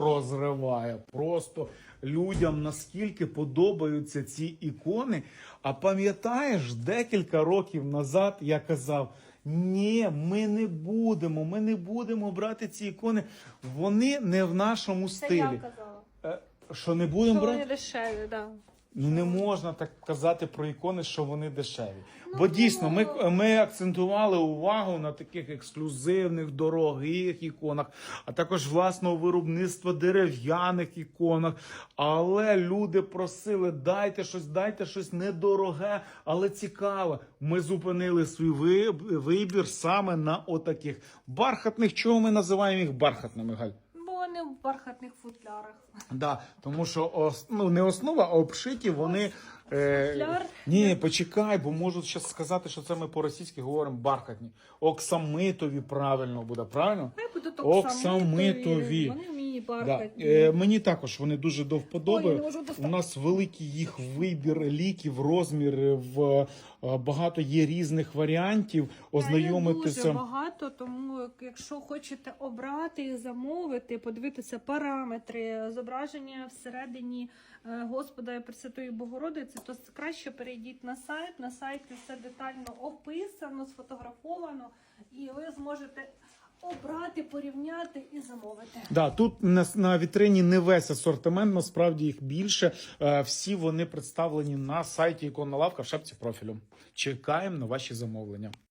розриває. Просто людям наскільки подобаються ці ікони. А пам'ятаєш, декілька років назад я казав. Ні, ми не будемо, ми не будемо брати ці ікони. Вони не в нашому Це стилі. я казала. Е, Що не будемо Що брати? вони дешеві, да. Ну не можна так казати про ікони, що вони дешеві. Ну, Бо дійсно ми, ми акцентували увагу на таких ексклюзивних, дорогих іконах, а також власного виробництва дерев'яних іконах. Але люди просили, дайте щось, дайте щось недороге, але цікаве. Ми зупинили свій вибір саме на отаких бархатних. Чого ми називаємо їх бархатними, Галь? Вони в бархатних футлярах. Да, тому що ос, ну, не основа, а обшиті вони. Е, Футляр. ні, почекай, бо можуть ще сказати, що це ми по-російськи говоримо бархатні. Оксамитові правильно буде, правильно? Хай будуть Оксамитові. Вони вміють Да. Е, мені також вони дуже до вподоби. я не можу достати. У нас великий їх вибір ліків, розмірів. е, Багато є різних варіантів. Ознайомитися. Дуже багато, тому якщо хочете обрати і замовити, подивитися параметри, зображення всередині е, Господа і Пресвятої Богородиці, то краще перейдіть на сайт. На сайті все детально описано, сфотографовано, і ви зможете обрати, порівняти і замовити. Да, тут на, на вітрині не весь асортимент, насправді їх більше. Е, всі вони представлені на сайті Іконна лавка в шапці профілю. Чекаємо на ваші замовлення.